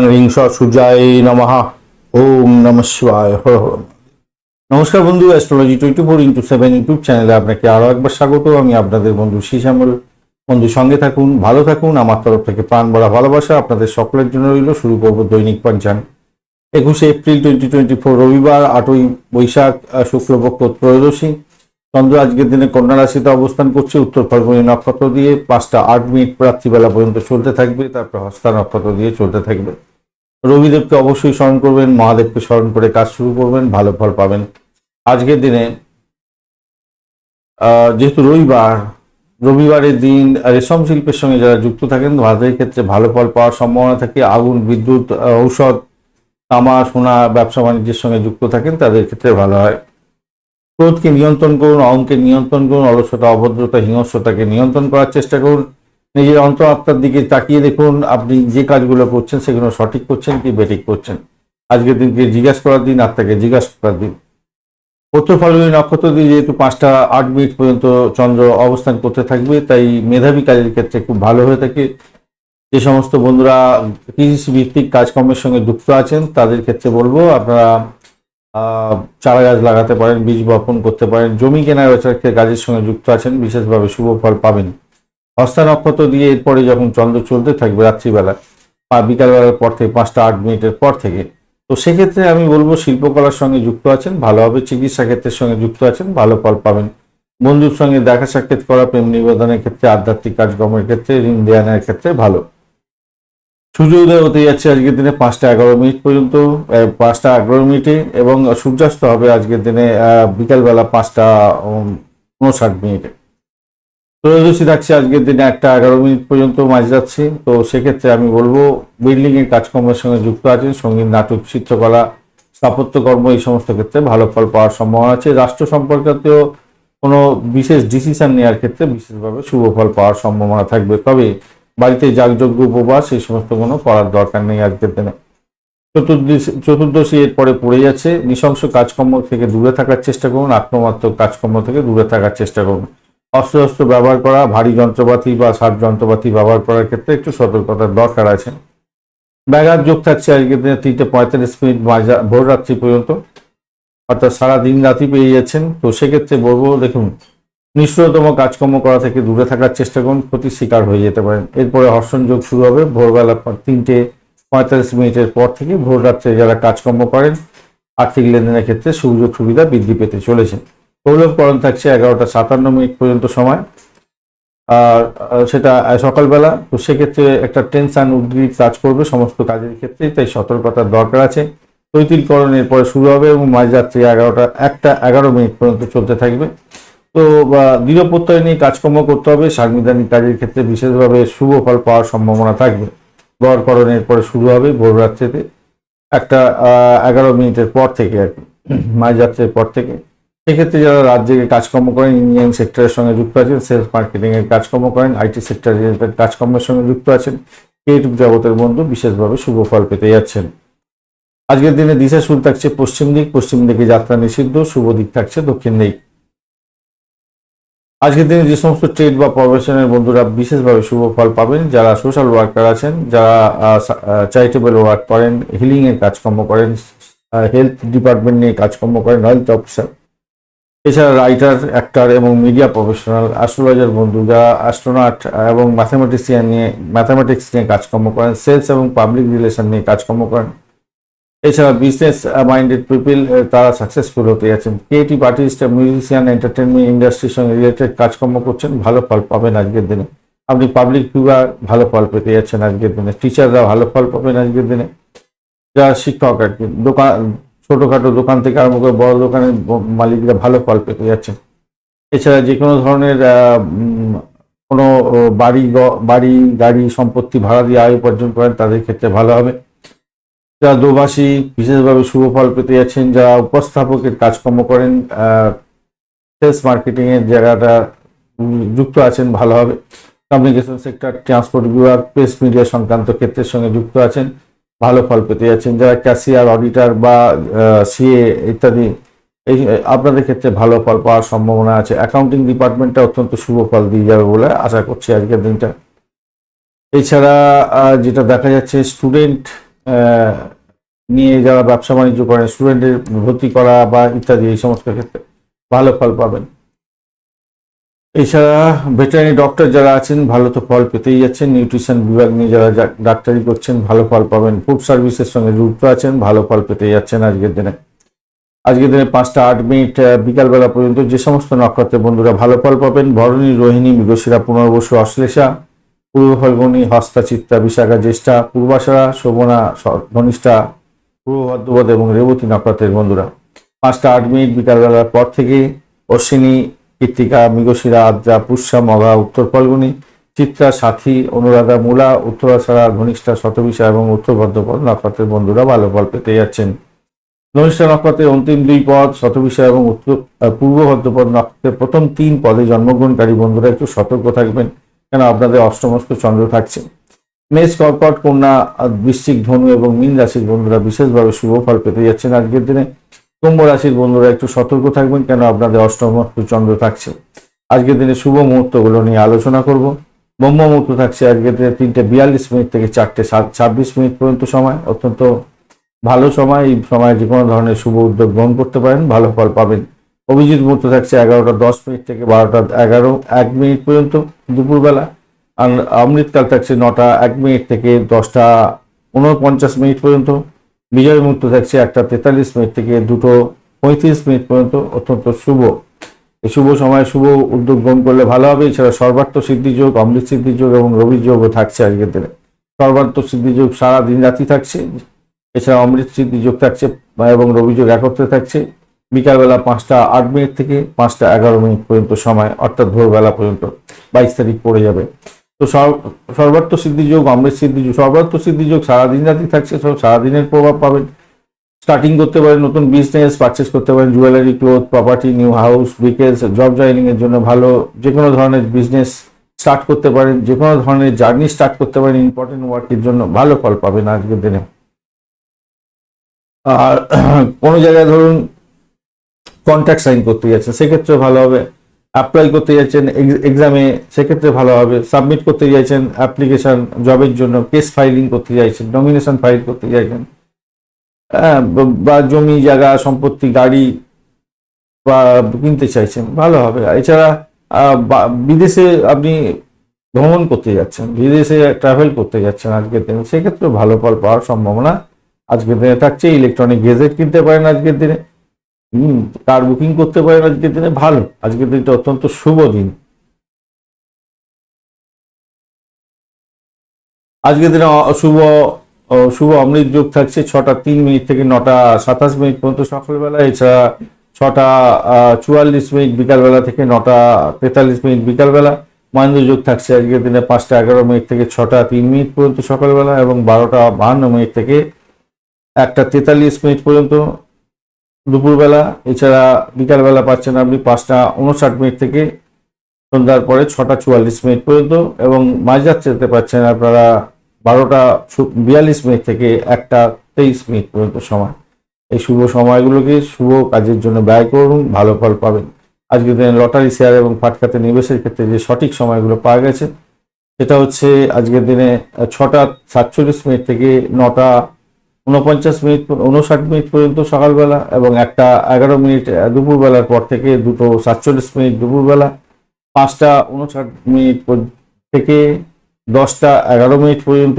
ওং রিং স সূর্যায় নমঃ। ওম নম শিবায় নমস্কার বন্ধু astrology twenty four into seven YouTube চ্যানেলে আপনাকে আরও একবার স্বাগত। আমি আপনাদের বন্ধু শ্যামল বন্ধু, সঙ্গে থাকুন, ভালো থাকুন। আমার তরফ থেকে প্রাণ ভরা ভালোবাসা আপনাদের সকলের জন্য রইল। শুরু করব দৈনিক পঞ্চান একুশে এপ্রিল টোয়েন্টি টোয়েন্টি ফোর রবিবার, আটই বৈশাখ শুক্লপক্ষ, ত্রয়োদশী। চন্দ্র, আজকের দিনে কন্যা রাশিতে অবস্থান করছে। উত্তর ফাল্গুনী নক্ষত্র দিয়ে পাঁচটা আট মিনিট রাত্রিবেলা পর্যন্ত চলতে থাকবে। তারপর হস্তা নক্ষত্র দিয়ে চলতে থাকবে। রবিদেবকে অবশ্যই স্মরণ করবেন, মহাদেবকে স্মরণ করে কাজ শুরু করবেন, ভালো ফল পাবেন। আজকের দিনে যেহেতু রবিবার, রবিবারের দিন রেশম শিল্পের সঙ্গে যারা যুক্ত থাকেন, তাদের ক্ষেত্রে ভালো ফল পাওয়ার সম্ভাবনা থাকে। আগুন, বিদ্যুৎ ঔষধ, তামা, সোনা, ব্যবসা বাণিজ্যের সঙ্গে যুক্ত থাকেন, তাদের ক্ষেত্রে ভালো হয়। ক্রোধকে নিয়ন্ত্রণ করুন, অহংকে নিয়ন্ত্রণ করুন, অলসতা, অভদ্রতা, হিংস্রতাকে নিয়ন্ত্রণ করার চেষ্টা করুন। নিজের অন্তরাত্মার দিকে তাকিয়ে দেখুন, আপনি যে কাজগুলো করছেন সেগুলো সঠিক করছেন কি বেঠিক করছেন? আজকের দিনকে জিজ্ঞাসা করার দিন আত্মাকে জিজ্ঞাসা করার দিন। উত্তর ফাল্গুনী নক্ষত্র দিয়ে যেহেতু পাঁচটা আট মিনিট পর্যন্ত চন্দ্র অবস্থান করতে থাকবে, তাই মেধাবী কাজের ক্ষেত্রে খুব ভালো হয়ে থাকে। যে সমস্ত বন্ধুরা কৃষি ভিত্তিক কাজকর্মের সঙ্গে যুক্ত আছেন, তাদের ক্ষেত্রে বলব, আপনারা চারা গাছ লাগাতে পারেন, বীজ বপন করতে পারেন, জমি কেনা ক্ষেত্রে কাজের সঙ্গে যুক্ত আছেন, বিশেষভাবে শুভ ফল পাবেন। হস্তা নক্ষত্র দিয়ে এরপরে যখন চন্দ্র চলতে থাকবে রাত্রিবেলা, বা বিকালবেলার পর থেকে, পাঁচটা আট মিনিটের পর থেকে, তো সেক্ষেত্রে আমি বলব শিল্পকলার সঙ্গে যুক্ত আছেন, ভালোভাবে চিকিৎসা ক্ষেত্রের সঙ্গে যুক্ত আছেন, ভালো ফল পাবেন। বন্ধুর সঙ্গে দেখা সাক্ষাৎ করা, প্রেম নিবেদনের ক্ষেত্রে, আধ্যাত্মিক কাজকর্মের ক্ষেত্রে, ঋণ দেয়ানের ক্ষেত্রে ভালো। সূর্য উদয় হতে যাচ্ছে আজকের দিনে পাঁচটা এগারো মিনিট পর্যন্ত পাঁচটা এগারো মিনিটে, এবং সূর্যাস্ত হবে আজকের দিনে বিকালবেলা পাঁচটা উনষাট মিনিটে। ত্রয়োদশী থাকছে আজকের দিনে একটা এগারো মিনিট পর্যন্ত মাঝ যাচ্ছে তো সেক্ষেত্রে আমি বলব বিল্ডিং এর কাজকর্মের সঙ্গে যুক্ত আছেন সংগীত, নাটক, চিত্রকলা, স্থাপত্যকর্ম, এই সমস্ত ক্ষেত্রে ভালো ফল পাওয়ার সম্ভাবনা আছে। রাষ্ট্র সম্পর্কিত কোনো বিশেষ ডিসিশন নেওয়ার ক্ষেত্রে বিশেষভাবে শুভ ফল পাওয়ার সম্ভাবনা থাকবে। তবে বাড়িতে যাগযজ্ঞ, উপবাস, এই সমস্ত কোনো করার দরকার নেই আজকের দিনে। চতুর্দশী চতুর্দশী এরপরে পড়ে যাচ্ছে। নৃশংস কাজকর্ম থেকে দূরে থাকার চেষ্টা করুন। আত্মমাত্মক কাজকর্ম থেকে দূরে থাকার চেষ্টা করুন। অস্ত্র অস্ত্র ব্যবহার করা, ভারী যন্ত্রপাতি বা সার যন্ত্রপাতি ব্যবহার করার ক্ষেত্রে একটু সতর্কতার দরকার আছে। ব্যাঘাত যোগ থাকছে আজকের দিনে তিনটে পঁয়তাল্লিশ মিনিট ভোর রাত্রি পর্যন্ত। অর্থাৎ সারা দিন রাতি পেয়ে যাচ্ছেন। তো সেক্ষেত্রে বলব, দেখুন, নিষ্ঠুরতম কাজকর্ম করা থেকে দূরে থাকার চেষ্টা করুন ক্ষতির শিকার হয়ে যেতে পারেন। এরপরে হর্ষণ যোগ শুরু হবে। ভোরবেলা তিনটে পঁয়তাল্লিশ মিনিটের পর থেকে ভোর রাত্রে যারা কাজকর্ম করেন, আর্থিক লেনদেনের ক্ষেত্রে সুযোগ সুবিধা বৃদ্ধি পেতে চলেছে। গৌরবকরণ থাকছে এগারোটা সাতান্ন মিনিট পর্যন্ত সময়। আর সেটা সকালবেলা, তো সেক্ষেত্রে একটা টেনশন উদ্গ্রীব কাজ করবে সমস্ত কাজের ক্ষেত্রে তাই সতর্কতার দরকার আছে। তৈতিলকরণের পরে শুরু হবে এবং মাঝরাত্রি এগারোটা, একটা, এগারো মিনিট পর্যন্ত চলতে থাকবে। তো দৃঢ় প্রত্যয় নিয়ে কাজকর্ম করতে হবে, সাংবিধানিক কাজের ক্ষেত্রে বিশেষভাবে শুভ ফল পাওয়ার সম্ভাবনা থাকবে। গড়করণের পরে শুরু হবে ভোর রাত্রিতে একটা এগারো মিনিটের পর থেকে আর কি, মাঝরাত্রের পর থেকে। সেক্ষেত্রে যারা রাজ্যে কাজকর্ম করেন, ইঞ্জিনিয়ারিং সেক্টরের সঙ্গে যুক্ত আছেন সেলস মার্কেটিং এর কাজকর্ম করেন, আইটি সেক্টর রিলেটেড কাজকর্মের সঙ্গে যুক্ত আছেন ক্রিয়েটিভ জগতের বন্ধু বিশেষভাবে শুভ ফল পেতে যাচ্ছেন। আজকের দিনে দিশা শুরু থাকছে পশ্চিম দিক, পশ্চিম দিকে যাত্রা নিষিদ্ধ, শুভ দিক থাকছে দক্ষিণ দিক। আজকের দিনে যে সমস্ত ট্রেড বা প্রফেশনের বন্ধুরা বিশেষভাবে শুভ ফল পাবেন, যারা সোশ্যাল ওয়ার্কার আছেন, যারা চ্যারিটেবল ওয়ার্ক করেন হিলিং এর কাজকর্ম করেন হেলথ ডিপার্টমেন্ট নিয়ে কাজকর্ম করেন হেলথ অফিসার এছাড়া রাইটার অ্যাক্টর এবং মিডিয়া প্রফেশনাল অ্যাস্ট্রোলজার বন্ধু যারা অ্যাস্ট্রোনট এবং ম্যাথামেটিক্সিয়ান নিয়ে ম্যাথামেটিক্স নিয়ে কাজকর্ম করেন সেলস এবং পাবলিক রিলেশন নিয়ে কাজকর্ম করেন। এছাড়া বিজনেস মাইন্ডেড পিপল তারা সাকসেসফুল হতে যাচ্ছেন। ক্রিয়েটিভ আর্টিস্ট মিউজিশিয়ান এন্টারটেনমেন্ট ইন্ডাস্ট্রির সঙ্গে রিলেটেড কাজকর্ম করছেন, ভালো ফল পাবেন আজকের দিনে। আপনি পাবলিক ফিগার ভালো ফল পেতে যাচ্ছেন আজকের দিনে। টিচাররা ভালো ফল পাবেন আজকের দিনে। যারা শিক্ষক আর কি দোকান ছোটখাটো দোকান থেকে আরম্ভ করে বড় দোকানের মালিকরা ভালো ফল পেতে যাচ্ছেন এছাড়া যে কোনো ধরনের কোনো বাড়ি বাড়ি, গাড়ি সম্পত্তি ভাড়া দিয়ে আয় উপার্জন করেন, তাদের ক্ষেত্রে ভালো হবে। যারা দোভাষী বিশেষভাবে শুভ ফল পেতে যাচ্ছেন, যারা উপস্থাপকের কাজকর্ম করেন সেলস মার্কেটিংয়ের জায়গাটা যুক্ত আছেন, ভালো হবে। কমিউনিকেশন সেক্টর, ট্রান্সপোর্ট বিভাগ, প্রেস মিডিয়া সংক্রান্ত ক্ষেত্রের সঙ্গে যুক্ত আছেন। ভালো ফল পেতে যাচ্ছেন। যারা ক্যাশিয়ার, অডিটর বা সিএ ইত্যাদি, এই আপনাদের ক্ষেত্রে ভালো ফল পাওয়ার সম্ভাবনা আছে। অ্যাকাউন্টিং ডিপার্টমেন্টটা অত্যন্ত শুভ ফল দিয়ে যাবে বলে আশা করছি আজকের দিনটা। এছাড়া যেটা দেখা যাচ্ছে স্টুডেন্ট নিয়ে যারা ব্যবসা বাণিজ্য করেন স্টুডেন্টের ভর্তি করা বা ইত্যাদি, এই সমস্ত ক্ষেত্রে ভালো ফল পাবেন। এছাড়া ভেটেরিনারি ডক্টর যারা আছেন, ভালো তো ফল পেতেই যাচ্ছেন। নিউট্রিশন বিভাগ নিয়ে যারা ডাক্তারি করছেন, ভালো ফল পাবেন। ফুড সার্ভিসের সঙ্গে যুক্ত আছেন, ভালো ফল পেতেই যাচ্ছেন আজকের দিনে। আজকের দিনে পাঁচটা আট মিনিট বিকালবেলা পর্যন্ত যে সমস্ত নক্ষত্রের বন্ধুরা ভালো ফল পাবেন, ভরণী, রোহিণী, মৃগশিরা, পুনর্বসু, অশ্লেষা পূর্ব ফল্গুনী হস্তা চিত্তা বিশাখা, জ্যেষ্ঠা, পূর্বাশারা, শোভনা ধনিষ্ঠা পূর্ব ভদ্রপদ এবং রেবতী নক্ষত্রের বন্ধুরা। পাঁচটা আট মিনিট বিকালবেলার পর থেকে অশ্বিনী কৃত্তিকা মৃগশিরা, আদ্রা, পুষ্যা, মগা, উত্তর ফল্গুনী, চিত্রা, সাথী, অনুরাধা, মূলা উত্তরাছাড়া ঘনিষ্ঠা, শতবিশা এবং উত্তর ভদ্রপদ নক্ষত্রের বন্ধুরা ভালো ফল পেতে যাচ্ছেন। ধনিষ্ঠা নক্ষত্রের অন্তিম দুই পদ, শতবিশা এবং উত্তর পূর্ব ভদ্রপদ নক্ষত্রের প্রথম তিন পদে জন্মগ্রহণকারী বন্ধুরা একটু সতর্ক থাকবেন, কেন আপনাদের অষ্টমস্ত চন্দ্র থাকছে। মেষ, কর্কট, কন্যা বৃশ্চিক, ধনু এবং মীন রাশির বন্ধুরা বিশেষভাবে শুভ ফল পেতে যাচ্ছেন আজকের দিনে। কুম্ভ রাশির বন্ধুরা একটু সতর্ক থাকবেন, কেন আপনাদের অষ্টমস্ত চন্দ্র থাকছে। আজকের দিনে শুভ মুহূর্তগুলো নিয়ে আলোচনা করব। ব্রহ্ম মুহূর্ত থাকছে আজকের দিনে তিনটে বিয়াল্লিশ মিনিট থেকে চারটে ছাব্বিশ মিনিট পর্যন্ত সময়। অত্যন্ত ভালো সময়, এই সময় যে কোনো ধরনের শুভ উদ্যোগ গ্রহণ করতে পারেন, ভালো ফল পাবেন। অভিজিৎ মুহূর্ত থাকছে এগারোটা দশ মিনিট থেকে বারোটা এগারো, এক মিনিট পর্যন্ত দুপুরবেলা। আর অমৃতকাল থাকছে নটা, এক মিনিট থেকে দশটা উনপঞ্চাশ মিনিট পর্যন্ত। বিজয় মুহূর্ত থাকছে একটা তেতাল্লিশ মিনিট থেকে দুটো পঁয়ত্রিশ মিনিট পর্যন্ত অত্যন্ত শুভ। এই শুভ সময় শুভ উদ্যোগ গ্রহণ করলে ভালো হবে। এছাড়া সর্বার্থ সিদ্ধি যোগ, অমৃত সিদ্ধি যোগ এবং রবি যোগও থাকছে আজকের দিনে। সর্বার্থ সিদ্ধি যোগ সারা দিন রাতি থাকছে। এছাড়া অমৃত সিদ্ধি যোগ থাকছে এবং রবি যোগ একত্রে থাকছে। বিকালবেলা পাঁচটা আট মিনিট থেকে পাঁচটা এগারো মিনিট পর্যন্ত সময়, অর্থাৎ ভোরবেলা পর্যন্ত বাইশ তারিখ পড়ে যাবে। তো সর- সর্বার্থ সিদ্ধি যোগ অমৃত সিদ্ধি যোগ সর্বার্থ সিদ্ধি যোগ সারাদিন রাতি থাকছে সব সারাদিনের প্রভাব পাবেন। স্টার্টিং করতে পারেন, নতুন বিজনেস পারচেস করতে পারেন jewellery cloth property new house vehicles job joining এর জন্য ভালো যে কোনো ধরনের বিজনেস স্টার্ট করতে পারেন যে কোনো ধরনের জার্নি স্টার্ট করতে পারেন ইম্পর্টেন্ট ওয়ার্কের জন্য ভালো ফল পাবেন আজকের দিনে। আর কোনো জায়গায় ধরুন কন্ট্রাক্ট সাইন করতে যাচ্ছেন সেক্ষেত্রে ভালো হবে। অ্যাপ্লাই করতে যাচ্ছেন এক্সামে সেক্ষেত্রে ভালো হবে। সাবমিট করতে চাইছেন অ্যাপ্লিকেশন জবের জন্য কেস ফাইলিং করতে চাইছেন নমিনেশন ফাইল করতে চাইছেন হ্যাঁ, বা- জমি জায়গা সম্পত্তি গাড়ি বা কিনতে চাইছেন ভালো হবে। এছাড়া বিদেশে আপনি ভ্রমণ করতে যাচ্ছেন বিদেশে ট্রাভেল করতে যাচ্ছেন আজকের দিনে সেক্ষেত্রে ভালো ফল পাওয়ার সম্ভাবনা আজকের দিনে থাকছে। ইলেকট্রনিক গেজেট কিনতে পারেন আজকের দিনে। হম কার বুকিং করতে পারেন আজকের দিনে, ভালো। আজকের দিনটা অত্যন্ত শুভ দিন। আজকের দিনে শুভ শুভ অমৃত যোগ থাকছে ছটা তিন মিনিট থেকে নটা সাতাশ মিনিট পর্যন্ত সকালবেলা, এছাড়া ছটা চুয়াল্লিশ মিনিট বিকালবেলা থেকে নটা তেতাল্লিশ মিনিট বিকালবেলা। মহেন্দ্র যোগ থাকছে আজকের দিনে পাঁচটা এগারো মিনিট থেকে ছটা তিন মিনিট পর্যন্ত সকালবেলা এবং বারোটা বাহান্ন মিনিট থেকে একটা তেতাল্লিশ মিনিট পর্যন্ত। দুপুরবেলা, এছাড়া বিকালবেলা পাচ্ছেন আপনি পাঁচটা উনষাট মিনিট থেকে সন্ধ্যার পরে ছটা চুয়াল্লিশ মিনিট পর্যন্ত এবং মাঝরাত্রিতে পাচ্ছেন আপনারা বারোটা বিয়াল্লিশ মিনিট থেকে একটা তেইশ মিনিট পর্যন্ত সময়। এই শুভ সময়গুলোকে শুভ কাজের জন্য ব্যয় করুন, ভালো ফল পাবেন। আজকের দিনে লটারি, শেয়ার এবং ফাটকাতে নিবেশের ক্ষেত্রে যে সঠিক সময়গুলো পাওয়া গেছে, সেটা হচ্ছে আজকের দিনে ছটা সাতচল্লিশ মিনিট থেকে নটা উনপঞ্চাশ মিনিট উনষাট মিনিট পর্যন্ত সকালবেলা এবং একটা এগারো মিনিট দুপুরবেলার পর থেকে দুটো সাতচল্লিশ মিনিট দুপুরবেলা, পাঁচটা উনষাট মিনিট থেকে দশটা এগারো মিনিট পর্যন্ত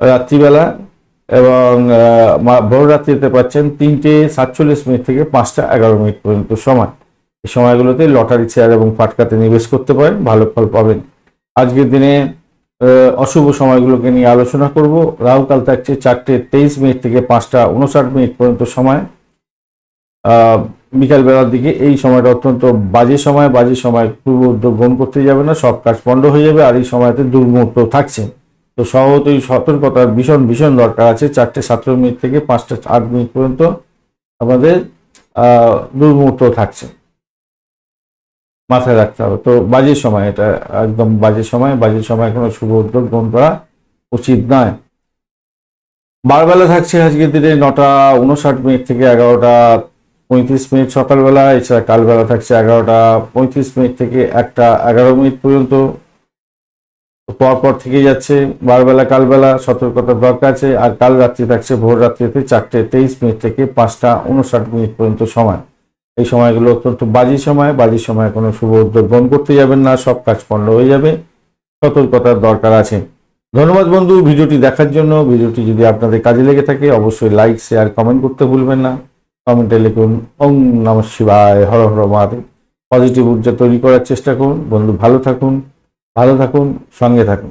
রাত্রিবেলা এবং ভোর রাত্রিতে পাচ্ছেন তিনটে সাতচল্লিশ মিনিট থেকে পাঁচটা এগারো মিনিট পর্যন্ত সময়। এই সময়গুলোতে লটারি শেয়ার এবং ফাটকাতে নিবেশ করতে পারেন, ভালো ফল পাবেন। আজকের দিনে অশুভ সময়গুলোকে নিয়ে আলোচনা করব। রাহুকাল থাকছে চারটে তেইশ মিনিট থেকে পাঁচটা উনষাট মিনিট পর্যন্ত সময়। আহ, বিকাল বেলার দিকে এই সময়টা অত্যন্ত বাজে সময়। বাজে সময় পূর্ব উদ্যোগ গ্রহণ করতে যাবে না সব কাজ বন্ধ হয়ে যাবে আর এই সময়তে দুর্মুহূর্ত থাকছে। তো স্বভাবতই সতর্কতার ভীষণ ভীষণ দরকার আছে চারটে সতেরো মিনিট থেকে পাঁচটা আট মিনিট পর্যন্ত আমাদের দুর্মুহূর্ত থাকছে। মাথায় রাখতে হবে। তো বাজে সময় এটা, একদম বাজে সময়। বাজে সময় কোনো শুভ উদ্যোগ গ্রহণ করা উচিত নয়। বারবেলা থাকছে আজকের দিনে নটা উনষাট মিনিট থেকে এগারোটা পঁয়ত্রিশ মিনিট সকালবেলা। এছাড়া কালবেলা থাকছে এগারোটা পঁয়ত্রিশ মিনিট থেকে একটা এগারো মিনিট পর্যন্ত। পরপর থেকে যাচ্ছে। বারবেলা, কালবেলা সতর্কতার দরকার আছে। আর কাল রাত্রি থাকছে, ভোর রাত্রিতে চারটে তেইশ মিনিট থেকে পাঁচটা উনষাট মিনিট পর্যন্ত সময়। এই সময়গুলো অত্যন্ত বাজি সময় বাজি সময় কোনো শুভ উদ্যোগ গ্রহণ করতে যাবেন না, সব কাজ পণ্ড হয়ে যাবে। সতর্কতার দরকার আছে। ধন্যবাদ বন্ধু ভিডিওটি দেখার জন্য। ভিডিওটি যদি আপনাদের কাজে লেগে থাকে, অবশ্যই লাইক, শেয়ার, কমেন্ট করতে ভুলবেন না। কমেন্টে লিখুন ওম নম শিবায়, হর হর মহাদেব। পজিটিভ ঊর্জা তৈরি করার চেষ্টা করুন। বন্ধু ভালো থাকুন ভালো থাকুন, সঙ্গে থাকুন।